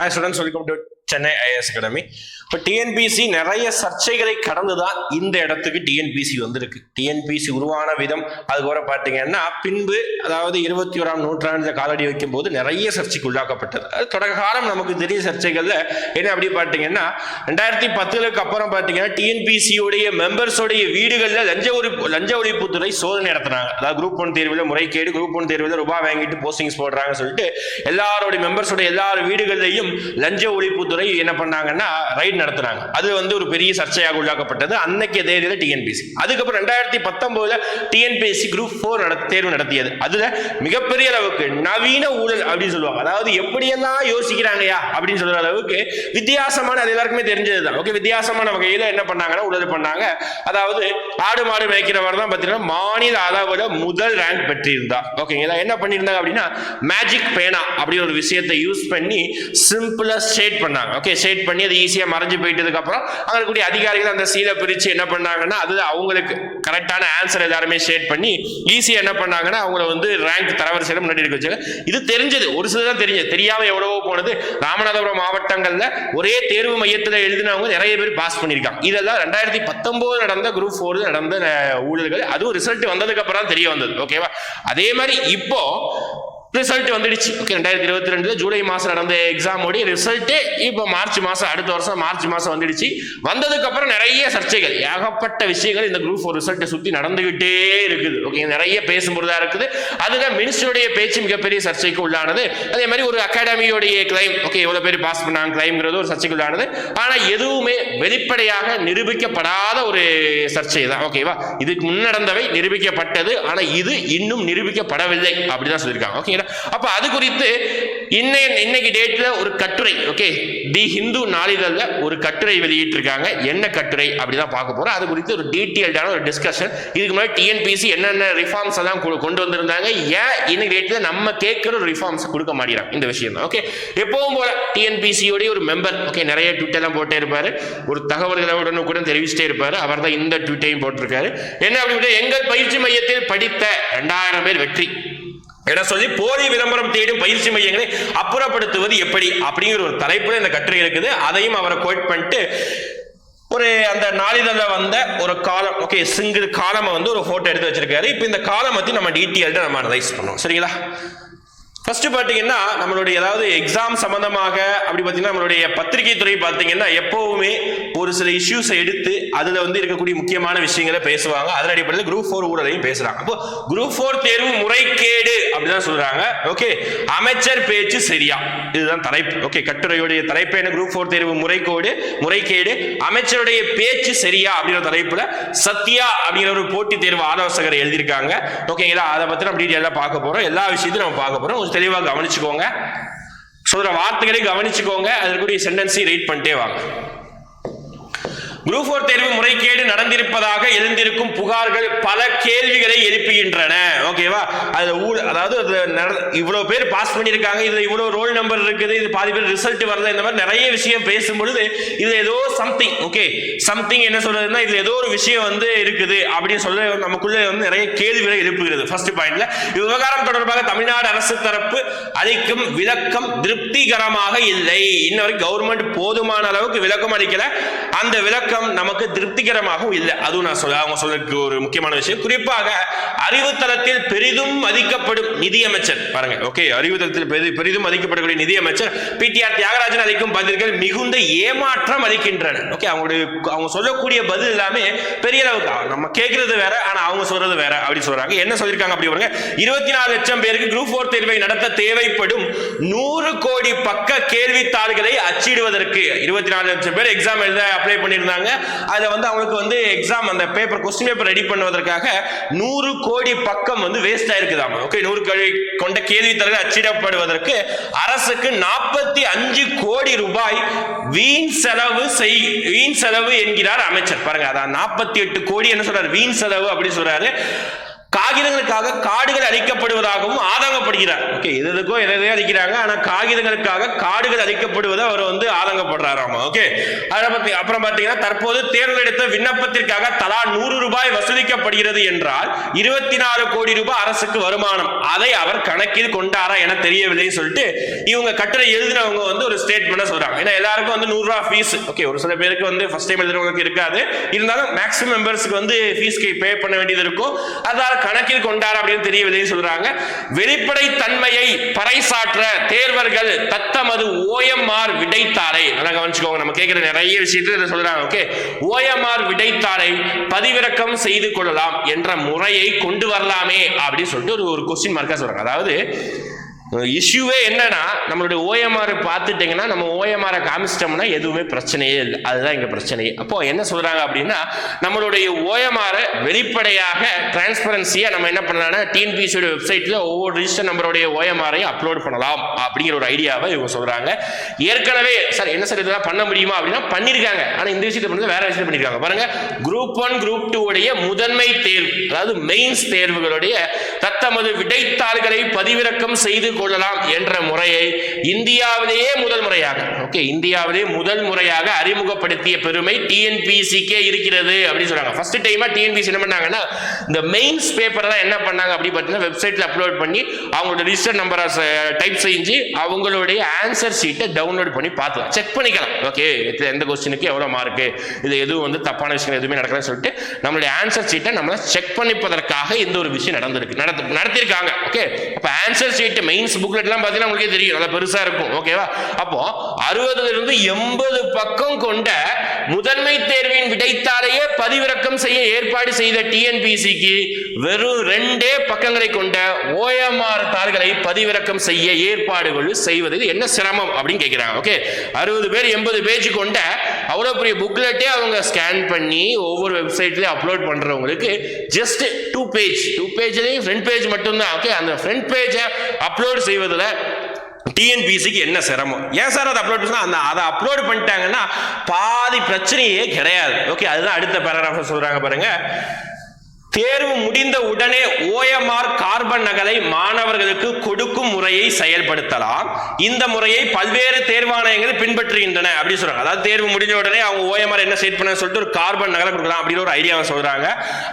Hi students, welcome to Chennai IAS academy. இப்போ TNPSC நிறைய சர்ச்சைகளை கடந்து தான் இந்த இடத்துக்கு டிஎன்பிசி வந்திருக்கு. டிஎன்பிசி உருவான விதம் அதுக்கப்புறம் பார்த்தீங்கன்னா பின்பு அதாவது இருபத்தி ஓராம் நூற்றாண்டில் காலடி வைக்கும் போது நிறைய சர்ச்சைக்கு உள்ளாக்கப்பட்டது. அது தொடக்க காலம் நமக்கு தெரிய சர்ச்சைகளில். என்ன அப்படி பார்த்தீங்கன்னா ரெண்டாயிரத்தி பத்துகளுக்கு அப்புறம் பார்த்தீங்கன்னா டிஎன்பிசியுடைய மெம்பர்ஸோடைய வீடுகளில் லஞ்ச ஒழிப்பு லஞ்ச ஒழிப்புத்துறை சோதனை நடத்துனாங்க. அதாவது குரூப் ஒன் தேர்வில் முறைகேடு குரூப் ஒன் தேர்வில் ரூபாய் வாங்கிட்டு போஸ்டிங்ஸ் போடுறாங்கன்னு சொல்லிட்டு எல்லாரோடைய மெம்பர்ஸோட எல்லார் வீடுகளிலையும் லஞ்ச ஒழிப்புத்துறை என்ன பண்ணாங்கன்னா ரைட் நடத்தினாங்க. அது வந்து ஒரு பெரிய சர்ச்சையாக உள்ளாக்கப்பட்டது. அன்னைக்கு தேதியில டிஎன்பிசி அதுக்கப்புறம் ரெண்டாயிரத்தி பத்தொன்பதுல டிஎன்பிஎஸ்சி குரூப் ஃபோர் தேர்வு நடத்தியது. அதுல மிகப்பெரிய அளவுக்கு நவீன ஊழல் அப்படின்னு சொல்லுவாங்க. அதாவது எப்படியெல்லாம் யோசிக்கிறாங்கயா அப்படின்னு சொல்ற அளவுக்கு வித்தியாசமான அது எல்லாருக்குமே தெரிஞ்சதுதான். ஓகே வித்தியாசமான வகையில என்ன பண்ணாங்கன்னா ஊழல் பண்ணாங்க. அதாவது ஆடு மாடு மேய்க்கிறவர் தான் பார்த்தீங்கன்னா மாநில அளவில் முதல் ரேங்க் பெற்றிருந்தா. ஓகேங்களா என்ன பண்ணியிருந்தாங்க அப்படின்னா மேஜிக் பேனா அப்படி ஒரு விஷயத்தை யூஸ் பண்ணி சிம்பிளா ஸ்டேட் பண்ணாங்க. ஓகே ஷேட் பண்ணி அது ஈஸியாக மறைஞ்சு போயிட்டதுக்கப்புறம் அங்கே இருக்கக்கூடிய அதிகாரிகள் அந்த சீலை பிரித்து என்ன பண்ணாங்கன்னா அது அவங்களுக்கு கரெக்டான ஆன்சர் எல்லாருமே ஷேட் பண்ணி ஈஸியாக என்ன பண்ணாங்கன்னா அவங்கள வந்து ரேங்க் தரவரிசையில் முன்னாடி இருக்க வச்சாங்க. இது தெரிஞ்சது ஒரு சில தான் தெரிஞ்சது. தெரியாமல் எவ்வளவோ போனது. ராமநாதபுரம் மாவட்டங்களில் ஒரே தேர்வு மையத்தில் எழுதினவங்க நிறைய பேர் பாஸ் பண்ணியிருக்காங்க. இதெல்லாம் ரெண்டாயிரத்தி பத்தொம்போது நடந்த குரூப் ஃபோர் நடந்த ஊழல்கள் அதுவும் ரிசல்ட் வந்ததுக்கு அப்புறம் தான் தெரிய வந்தது. ஓகேவா அதே மாதிரி இப்போ ரிசல்ட் வந்துடுச்சு. ஓகே ரெண்டாயிரத்தி இருபத்தி ரெண்டுல ஜூலை மாசம் நடந்த எக்ஸாமோடைய ரிசல்ட்டே இப்போ மார்ச் மாசம் அடுத்த வருஷம் மார்ச் மாசம் வந்துடுச்சு. வந்ததுக்கு அப்புறம் நிறைய சர்ச்சைகள். ஏகப்பட்ட விஷயங்கள் இந்த குரூப் ஃபோர் ரிசல்ட்டை சுத்தி நடந்துகிட்டே இருக்குது. ஓகே நிறைய பேசும்பொழுதா இருக்குது. அதுதான் மினிஸ்டருடைய பேச்சு மிகப்பெரிய சர்ச்சைக்கு உள்ளானது. அதே மாதிரி ஒரு அகாடமியோடைய கிளைம் ஓகே எவ்வளவு பேர் பாஸ் பண்ணாங்க கிளைம்ங்கிறது ஒரு சர்ச்சைக்கு உள்ளானது. ஆனா எதுவுமே வெளிப்படையாக நிரூபிக்கப்படாத ஒரு சர்ச்சை தான். ஓகேவா இதுக்கு முன் நடந்தவை நிரூபிக்கப்பட்டது. ஆனா இது இன்னும் நிரூபிக்கப்படவில்லை. அப்படிதான் சொல்லியிருக்காங்க. ஓகேங்களா அப்ப அது குறித்து இன்னைய இன்னைக்கு டேட்ல ஒரு கட்டுரை ஓகே தி ஹிந்து நாளிதழில் ஒரு கட்டுரை வெளியிட்டிருக்காங்க. என்ன கட்டுரை அப்படிதான் பார்க்க போறோம். அது குறித்து ஒரு டீட்டெயில்டான ஒரு டிஸ்கஷன் இதுக்கு முன்னாடி டிஎன்பிசி என்னென்ன ரிஃபார்ம்ஸ் எல்லாம் கொண்டு வந்திருந்தாங்க ஏன் இன்னைக்கு டேட்ல நம்ம கேட்கிற ஒரு ரிஃபார்ம்ஸ் கொடுக்க மாட்டேங்கிறாங்க. இந்த விஷயம் தான் ஓகே எப்பவும் போல டிஎன்பிசியோடைய ஒரு மெம்பர் ஓகே நிறைய ட்விட்டெல்லாம் போட்டே இருப்பாரு. ஒரு தகவல்களை உடனுக்குடன் தெரிவிச்சிட்டே இருப்பாரு. அவர் தான் இந்த ட்விட்டையும் போட்டிருக்காரு. என்ன அப்படின்னு எங்கள் பயிற்சி மையத்தில் படித்த ரெண்டாயிரம் பேர் வெற்றி. என சொல்லி போலி விளம்பரம் தேடும் பயிற்சி மையங்களை அப்புறப்படுத்துவது எப்படி அப்படிங்கிற ஒரு தலைப்புல இந்த கட்டுரை இருக்குது. அதையும் அவரை கோட் பண்ணிட்டு ஒரு அந்த நாளிதழ வந்த ஒரு காலம் ஓகே சிங்கிள் காலமை வந்து ஒரு போட்டோ எடுத்து வச்சிருக்காரு. இப்போ இந்த காலம் பத்தி நம்ம டீட்டெயில்டாக நம்ம அனலைஸ் பண்ணுவோம். சரிங்களா? ஃபர்ஸ்ட் பார்த்தீங்கன்னா நம்மளுடைய ஏதாவது எக்ஸாம் சம்பந்தமாக அப்படி பார்த்தீங்கன்னா நம்மளுடைய பத்திரிகை துறை பார்த்தீங்கன்னா எப்பவுமே ஒரு சில இஷ்யூஸை எடுத்து அதில் வந்து இருக்கக்கூடிய முக்கியமான விஷயங்களை பேசுவாங்க. அதன் அடிப்படையில் குரூப் ஃபோர் ஊழலையும் பேசுறாங்க. அப்போ குரூப் ஃபோர் தேர்வு முறைகேடு அப்படிதான் சொல்றாங்க. ஓகே அமைச்சர் பேச்சு சரியா? இதுதான் தலைப்பு. ஓகே கட்டுரையுடைய தலைப்பு என்ன? குரூப் ஃபோர் தேர்வு முறைகோடு முறைகேடு. அமைச்சருடைய பேச்சு சரியா அப்படிங்கிற தலைப்புல சத்யா அப்படிங்கிற ஒரு போட்டி தேர்வு ஆலோசகர் எழுதியிருக்காங்க. ஓகேங்களா அதை பத்தி நம்ம டீட்டெயிலாக பார்க்க போறோம். எல்லா விஷயத்தையும் நம்ம பார்க்க போறோம். கொஞ்சம் தெளிவாக கவனிச்சுக்கோங்க. சொல்ற வார்த்தைகளை கவனிச்சுக்கோங்க. அதற்குரிய சென்டென்ஸை ரீட் பண்ணிட்டே வாங்க. குரூப் ஃபோர் தேர்வு முறைகேடு நடந்திருப்பதாக எழுந்திருக்கும் புகார்கள் பல கேள்விகளை எழுப்புகின்றன. ஓகேவா அதுல ஊழல் அதாவது அது இவ்வளவு பேர் பாஸ் பண்ணியிருக்காங்க இதுல இவ்வளவு ரோல் நம்பர் இருக்குது இது பாதி பேர் ரிசல்ட் வருது இந்த மாதிரி நிறைய விஷயம் பேசும்பொழுது இதுல ஏதோ சம்திங் ஓகே சம்திங் என்ன சொல்றதுன்னா இதுல ஏதோ ஒரு விஷயம் வந்து இருக்குது அப்படின்னு சொல்ல நமக்குள்ள வந்து நிறைய கேள்விகளை எழுப்புகிறது. ஃபர்ஸ்ட் பாயிண்ட்ல விவகாரம் தொடர்பாக தமிழ்நாடு அரசு தரப்பு அளிக்கும் விளக்கம் திருப்திகரமாக இல்லை. இன்ன வரைக்கும் கவர்மெண்ட் போதுமான அளவுக்கு விளக்கம் அளிக்கல. அந்த விளக்கம் நமக்கு திருப்திகரமாகவும் இல்லை. அதுவும் நான் சொல்ல அவங்க சொல்றதுக்கு ஒரு முக்கியமான விஷயம். குறிப்பாக அறிவுத்தளத்தில் பெரிதும் மதிக்கப்படும் நிதியமைச்சர். பாருங்க ஓகே அறிவுதளத்தில் பெரிதும் மதிக்கப்படக்கூடிய நிதியமைச்சர் பிடிஆர் தியாகராஜன் அளிக்கும் பதில்கள் மிகுந்த ஏமாற்றம் அளிக்கின்றன. ஓகே அவங்களுடைய அவங்க சொல்லக்கூடிய பதில் எல்லாமே பெரிய அளவுக்கு நம்ம கேட்கறது வேற ஆனா அவங்க சொல்றது வேற அப்படி சொல்றாங்க. என்ன சொல்லியிருக்காங்க அப்படி பாருங்க. இருபத்தி நாலு லட்சம் பேருக்கு குரூப் ஃபோர் தேர்வை நடத்த தேவைப்படும் நூறு கோடி பக்க கேள்வித்தாள்களை அச்சிடுவதற்கு. இருபத்தி நாலு லட்சம் பேர் எக்ஸாம் எழுத அப்ளை பண்ணியிருந்தாங்க. அதை வந்து அவங்களுக்கு வந்து எக்ஸாம் அந்த பேப்பர் கொஸ்டின் பேப்பர் ரெடி பண்ணுவதற்காக நூறு கோடி பக்கம் வந்து வேஸ்ட் ஆயிருக்குதாம. ஓகே நூறு கோடி கொண்ட கேள்வித்தாள்கள் அச்சிடப்படுவதற்கு அரசுக்கு நாற்பத்தி அஞ்சு கோடி ரூபாய் வீண் செலவு செய் வீண் செலவு என்கிறார் அமைச்சர். பாருங்க அதான் நாற்பத்தி எட்டு கோடி என்ன சொல்றாரு? வீண் செலவு அப்படின்னு சொல்றாரு. காகிதங்களுக்காக காடுகள் அழிக்கப்படுவதாகவும் ஆதங்கப்படுகிறார். ஓகே இது எதுக்கோ எதையோ அழிக்கிறாங்க. ஆனா காகிதங்களுக்காக காடுகள் அழிக்கப்படுவதை அவர் வந்து ஆதங்கப்படுறாராமா? ஓகே அதை பத்தி அப்புறம் பாத்தீங்கன்னா தற்போது தேர்ந்தெடுத்த விண்ணப்பத்திற்காக தலா நூறு ரூபாய் வசூலிக்கப்படுகிறது என்றால் இருபத்தி நாலு கோடி ரூபாய் அரசுக்கு வருமானம். அதை அவர் கணக்கில் கொண்டாரா என தெரியவில்லைன்னு சொல்லிட்டு இவங்க கட்டுரை எழுதினவங்க வந்து ஒரு ஸ்டேட்மெண்ட்டை சொல்றாங்க. ஏன்னா எல்லாருக்கும் வந்து நூறுரூவா ஃபீஸ் ஓகே ஒரு சில பேருக்கு வந்து ஃபர்ஸ்ட் டைம் எழுதுறவங்களுக்கு இருக்காது. இருந்தாலும் மேக்ஸிமம் மெம்பர்ஸ்க்கு வந்து ஃபீஸ்க்கு பே பண்ண வேண்டியது இருக்கும். அதனால கணக்கில் கொண்டார் அப்படின்னு தெரியவில்லைன்னு சொல்றாங்க. வெளிப்படை தன்மையை பறைசாற்ற தேர்வர்கள் தத்தமது ஓஎம்ஆர் விடைத்தாளை நல்லா கவனிச்சுக்கோங்க நம்ம கேட்கிற நிறைய விஷயத்துல இதை சொல்றாங்க ஓகே ஓஎம்ஆர் விடைத்தாரை பதிவிறக்கம் செய்து கொள்ளலாம் என்ற முறையை கொண்டு வரலாமே அப்படின்னு சொல்லிட்டு ஒரு ஒரு கொஸ்டின் மார்க்கா சொல்றாங்க. அதாவது இஷ்யூவே என்னன்னா நம்மளுடைய ஓஎம்ஆர் பார்த்துட்டீங்கன்னா நம்ம ஓஎம்ஆரை காமிச்சிட்டோம்னா எதுவுமே பிரச்சனையே இல்லை. அதுதான் இங்கே பிரச்சனையே அப்போ என்ன சொல்றாங்க அப்படின்னா நம்மளுடைய ஓஎம்ஆரை வெளிப்படையாக டிரான்ஸ்பரன்சியாக நம்ம என்ன பண்ணலாம்னா டிஎன்பிசியோட வெப்சைட்ல ஒவ்வொரு ரிஜிஸ்டர் நம்பருடைய ஓஎம்ஆரையும் அப்லோட் பண்ணலாம் அப்படிங்கிற ஒரு ஐடியாவை இவங்க சொல்றாங்க. ஏற்கனவே சார் என்ன சார் இதெல்லாம் பண்ண முடியுமா அப்படின்னா பண்ணிருக்காங்க. ஆனால் இந்த விஷயத்தை பண்ணி வேற விஷயம் பண்ணியிருக்காங்க பாருங்க குரூப் ஒன் குரூப் டூ உடைய முதன்மை தேர்வு அதாவது மெயின்ஸ் தேர்வுகளுடைய தத்தமது விடைத்தாள்களை பதிவிறக்கம் செய்து கொள்ளலாம் என்ற முறையை இந்தியாவிலேயே முதல் முறையாக. ஓகே இந்தியாவிலேயே முதல் முறையாக அறிமுகப்படுத்திய பெருமை டிஎன்பிசிக்கே இருக்கிறது அப்படின்னு சொல்றாங்க ஃபர்ஸ்ட் டைமா டிஎன்பிசி என்ன பண்ணாங்கன்னா இந்த மெயின்ஸ் பேப்பர் தான் என்ன பண்ணாங்க அப்படி பார்த்தீங்கன்னா வெப்சைட்ல அப்லோட் பண்ணி அவங்களோட ரிஜிஸ்டர் நம்பரை டைப் செஞ்சு அவங்களுடைய ஆன்சர் ஷீட்டை டவுன்லோட் பண்ணி பார்த்துக்கலாம் செக் பண்ணிக்கலாம். ஓகே எந்த கொஸ்டினுக்கு எவ்வளோ மார்க்கு இது எதுவும் வந்து தப்பான விஷயம் எதுவுமே நடக்கலன்னு சொல்லிட்டு நம்மளுடைய ஆன்சர் ஷீட்டை நம்மள செக் பண்ணிப்பதற்காக இந்த ஒரு விஷயம் நடந்திருக்கு. நடத்து நடத்திருக்காங்க. ஓகே அப்போ ஆன்சர் மெயின் மெயின்ஸ் புக்லெட்லாம் பார்த்தீங்கன்னா உங்களுக்கே தெரியும். நல்லா பெருசாக இருக்கும். ஓகேவா அப்போ அறுபதுல இருந்து எண்பது பக்கம் கொண்ட முதன்மை தேர்வின் விடைத்தாளையே பதிவிறக்கம் செய்ய ஏற்பாடு செய்த டிஎன்பிசிக்கு வெறும் ரெண்டே பக்கங்களை கொண்ட ஓஎம்ஆர் தாள்களை பதிவிறக்கம் செய்ய ஏற்பாடுகள் செய்வது என்ன சிரமம் அப்படின்னு கேட்கிறாங்க ஓகே அறுபது பேர் எண்பது பேஜ் கொண்ட அவ்வளோ பெரிய புக்லெட்டே அவங்க ஸ்கேன் பண்ணி ஒவ்வொரு வெப்சைட்லேயும் அப்லோட் பண்ணுறவங்களுக்கு ஜஸ்ட் டூ பேஜ் டூ பேஜ்லேயும் ஃப்ரண்ட் பேஜ் மட்டும்தான். ஓகே அந்த ஃப்ரண்ட் பேஜை அப்லோட் செய்வதில் டிஎன்பிசிக்கு என்ன சிரமம்? ஏன் சார் அதை அப்லோட் பண்ணா அந்த அதை அப்லோட் பண்ணிட்டாங்கன்னா பாதி பிரச்சனையே கிடையாது. ஓகே அதுதான் அடுத்த பேராகிராஃப் சொல்கிறாங்க பாருங்கள் தேர்வு முடிந்த உடனே ஓஎம்ஆர் கார்பன் நகலை மாணவர்களுக்கு கொடுக்கும் முறையை செயல்படுத்தலாம். இந்த முறையை பல்வேறு தேர்வாணையங்கள் பின்பற்றுகின்றன அப்படி சொல்றாங்க. அதாவது தேர்வு முடிஞ்ச உடனே அவங்க ஓஎம்ஆர் என்ன செட் பண்ண சொல்லிட்டு ஒரு கார்பன் நகலை கொடுக்கலாம் அப்படின்னு ஒரு ஐடியாவை சொல்றாங்க.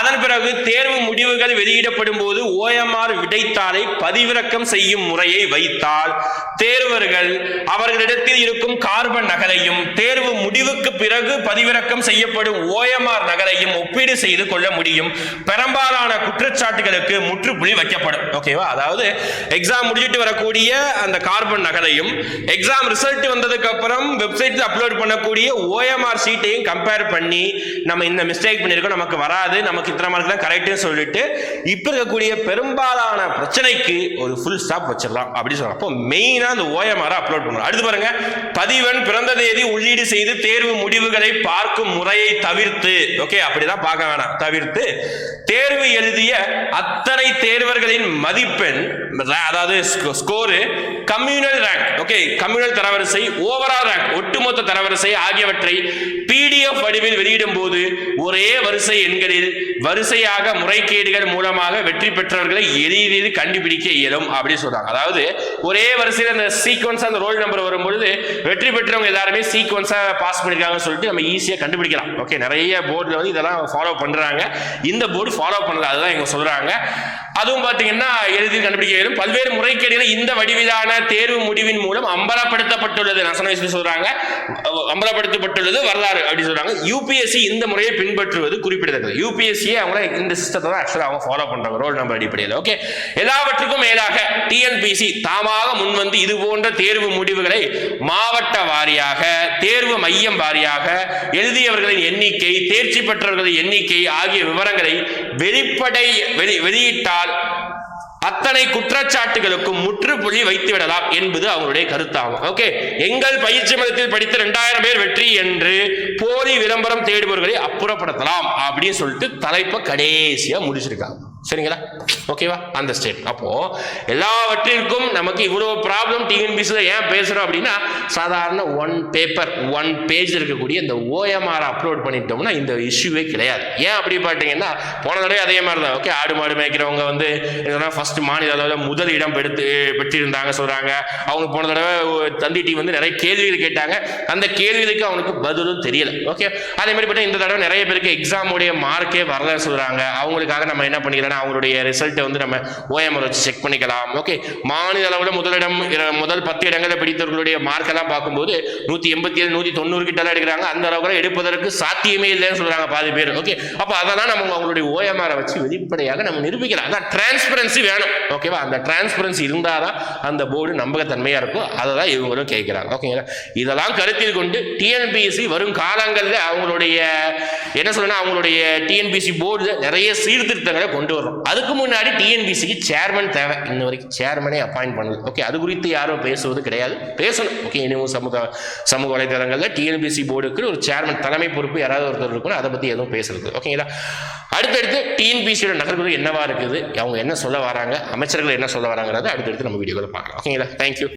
அதன் பிறகு தேர்வு முடிவுகள் வெளியிடப்படும் போது ஓஎம்ஆர் விடைத்தாளை பதிவிறக்கம் செய்யும் முறையை வைத்தால் தேர்வர்கள் அவர்களிடத்தில் இருக்கும் கார்பன் நகலையும் தேர்வு முடிவுக்கு பிறகு பதிவிறக்கம் செய்யப்படும் ஓஎம்ஆர் நகலையும் ஒப்பீடு செய்து கொள்ள முடியும். பெரும்பாலான குற்றச்சாட்டுகளுக்கு முற்றுப்புள்ளி வைக்கப்படும். ஓகேவா அதாவது எக்ஸாம் முடிஞ்சிட்டு வரக்கூடிய அந்த கார்பன் நகலையும் எக்ஸாம் ரிசல்ட் வந்ததுக்கு அப்புறம் வெப்சைட்ல அப்லோட் பண்ணக்கூடிய ஓஎம்ஆர் சீட்டையும் கம்பேர் பண்ணி நம்ம இந்த மிஸ்டேக் பண்ணியிருக்கோம் நமக்கு வராது நமக்கு இத்தனை மார்க் தான் கரெக்டுன்னு சொல்லிட்டு இப்போ இருக்கக்கூடிய பெரும்பாலான பிரச்சனைக்கு ஒரு ஃபுல் ஸ்டாப் வச்சிடலாம் அப்படி சொல்றோம் அப்போ மெயினாக அந்த ஓஎம்ஆர் அப்லோட் பண்ணணும். அடுத்து பாருங்க பதிவன் பிறந்த தேதி உள்ளீடு செய்து தேர்வு முடிவுகளை பார்க்கும் முறையை தவிர்த்து. ஓகே அப்படிதான் பார்க்க வேணாம். தவிர்த்து தேர்வு எழுதிய அத்தனை தேர்வர்களின் மதிப்பெண் அதாவது score communal rank okay communal தரவரிசை ஓவரால் ரேங்க் ஒட்டுமொத்த தரவரிசை ஆகியவற்றை பிடிஎஃப் வடிவில் வெளியிடும் போது ஒரே வரிசை எண்களில் வரிசையாக முறைகேடுகள் மூலமாக வெற்றி பெற்றவர்களை எளிதில் கண்டுபிடிக்க இயலும் அப்படின்னு சொல்றாங்க. அதாவது ஒரே வரிசையில் அந்த சீக்வன்ஸ் அந்த ரோல் நம்பர் வரும் பொழுது வெற்றி பெற்றவங்க எல்லாருமே சீக்வன்ஸாக பாஸ் பண்ணிருக்காங்கன்னு சொல்லிட்டு நம்ம ஈஸியாக கண்டுபிடிக்கலாம். ஓகே நிறைய போர்டில் வந்து இதெல்லாம் ஃபாலோ பண்ணுறாங்க இந்த போர்டு ஃபாலோ பண்ணல அதுதான் இவங்க சொல்கிறாங்க அதுவும் பார்த்தீங்கன்னா எளிதில் கண்டுபிடிக்க இயலும் பல்வேறு முறைகேடுகளை இந்த வடிவிலான தேர்வு முடிவின் மூலம் அம்பலப்படுத்தப்பட்டுள்ளது. நசன சொல்றாங்க. அம்பலப்படுத்தப்பட்டுள்ளது வரலாறு அப்படின்னு சொல்றாங்க. யூபிஎஸ்சி இந்த முறையை பின்பற்றுவது குறிப்பிடத்தக்கது. யூபிஎஸ்சி அவங்க இந்த சிஸ்டத்தை தான் ஆக்சுவலாக அவங்க ஃபாலோ பண்றாங்க. ரோல் நம்பர் அடிப்படையில். ஓகே எல்லாவற்றுக்கும் மேலாக டிஎன்பிசி தாமாக முன்வந்து இது போன்ற தேர்வு முடிவுகளை மாவட்ட வாரியாக தேர்வு மையம் வாரியாக எழுதியவர்களின் எண்ணிக்கை தேர்ச்சி பெற்றவர்களின் எண்ணிக்கை ஆகிய விவரங்களை வெளிப்படை வெளி வெளியிட்டால் அத்தனை குற்றச்சாட்டுகளுக்கும் முற்றுப்புள்ளி வைத்து விடலாம் என்பது அவங்களுடைய கருத்தாகும். ஓகே எங்கள் பயிற்சி மதத்தில் படித்த ரெண்டாயிரம் பேர் வெற்றி என்று போலி விளம்பரம் தேடுபவர்களை அப்புறப்படுத்தலாம் அப்படின்னு சொல்லிட்டு தலைப்பை கடைசியா முடிச்சிருக்காங்க. சரிங்களா? ஓகேவா அந்த ஸ்டேட் அப்போ எல்லாவற்றிற்கும் நமக்கு இவ்வளோ ப்ராப்ளம் டிஎன்பிசியில் ஏன் பேசுகிறோம் அப்படின்னா சாதாரண ஒன் பேப்பர் ஒன் பேஜ் இருக்கக்கூடிய இந்த ஓஎம்ஆர் அப்லோட் பண்ணிட்டோம்னா இந்த இஷ்யூவே கிடையாது. ஏன் அப்படி பார்த்தீங்கன்னா போன தடவை அதே மாதிரி தான் ஓகே ஆடு மாடு மேய்க்கிறவங்க வந்து என்னன்னா ஃபர்ஸ்ட் மாநில அளவில் முதல் இடம் பெடுத்து பெற்றிருந்தாங்க சொல்கிறாங்க அவங்க போன தடவை தந்தி டி வந்து நிறைய கேள்விகள் கேட்டாங்க. அந்த கேள்விகளுக்கு அவனுக்கு பதிலும் தெரியல. ஓகே அதே மாதிரி பார்த்தீங்கன்னா இந்த தடவை நிறைய பேருக்கு எக்ஸாமுடைய மார்க்கே வரல சொல்கிறாங்க அவங்களுக்காக நம்ம என்ன இல்லைனா அவங்களுடைய ரிசல்ட்டை வந்து நம்ம ஓஎம்ஆர் வச்சு செக் பண்ணிக்கலாம். ஓகே மாநில அளவில் முதலிடம் முதல் பத்து இடங்களில் பிடித்தவர்களுடைய மார்க்கெல்லாம் பார்க்கும்போது நூற்றி எண்பத்தி ஏழு நூற்றி தொண்ணூறு கிட்டலாம் எடுக்கிறாங்க. அந்த அளவுக்கு எடுப்பதற்கு சாத்தியமே இல்லைன்னு சொல்கிறாங்க பாதி பேர். ஓகே அப்போ அதெல்லாம் நம்ம அவங்களுடைய ஓஎம்ஆரை வச்சு வெளிப்படையாக நம்ம நிரூபிக்கலாம். அதான் டிரான்ஸ்பரன்சி வேணும். ஓகேவா அந்த டிரான்ஸ்பரன்சி இருந்தால் தான் அந்த போர்டு நம்பகத்தன்மையாக இருக்கும். அதை தான் இவங்களும் கேட்குறாங்க. ஓகேங்களா இதெல்லாம் கருத்தில் கொண்டு டிஎன்பிஎஸ்சி வரும் காலங்களில் அவங்களுடைய என்ன சொல்லணும் அவங்களுடைய டிஎன்பிஎஸ்சி போர்டு நிறைய சீர்திருத்தங்களை கொண்டு வரும் அதுக்கு முன்னாடி டிஎன்பிசிக்கு சேர்மன் தேவை. இன்ன வரைக்கும் சேர்மனே அப்பாயிண்ட் பண்ணல. ஓகே அது குறித்து யாரும் பேசுவது கிடையாது. பேசணும். ஓகே இனியும் சமூக சமூக வலைதளங்களில் டிஎன்பிசி போர்டுக்கு ஒரு சேர்மன் தலைமை பொறுப்பு யாராவது ஒருத்தர் இருக்கணும். அதை பற்றி எதுவும் பேசுறது. ஓகேங்களா அடுத்தடுத்து டிஎன்பிசியோட நகர்வுகள் என்னவா இருக்குது? அவங்க என்ன சொல்ல வராங்க? அமைச்சர்கள் என்ன சொல்ல வராங்கிறத அடுத்தடுத்து நம்ம வீடியோவில் பார்க்கலாம். ஓகேங்களா தேங்க்யூ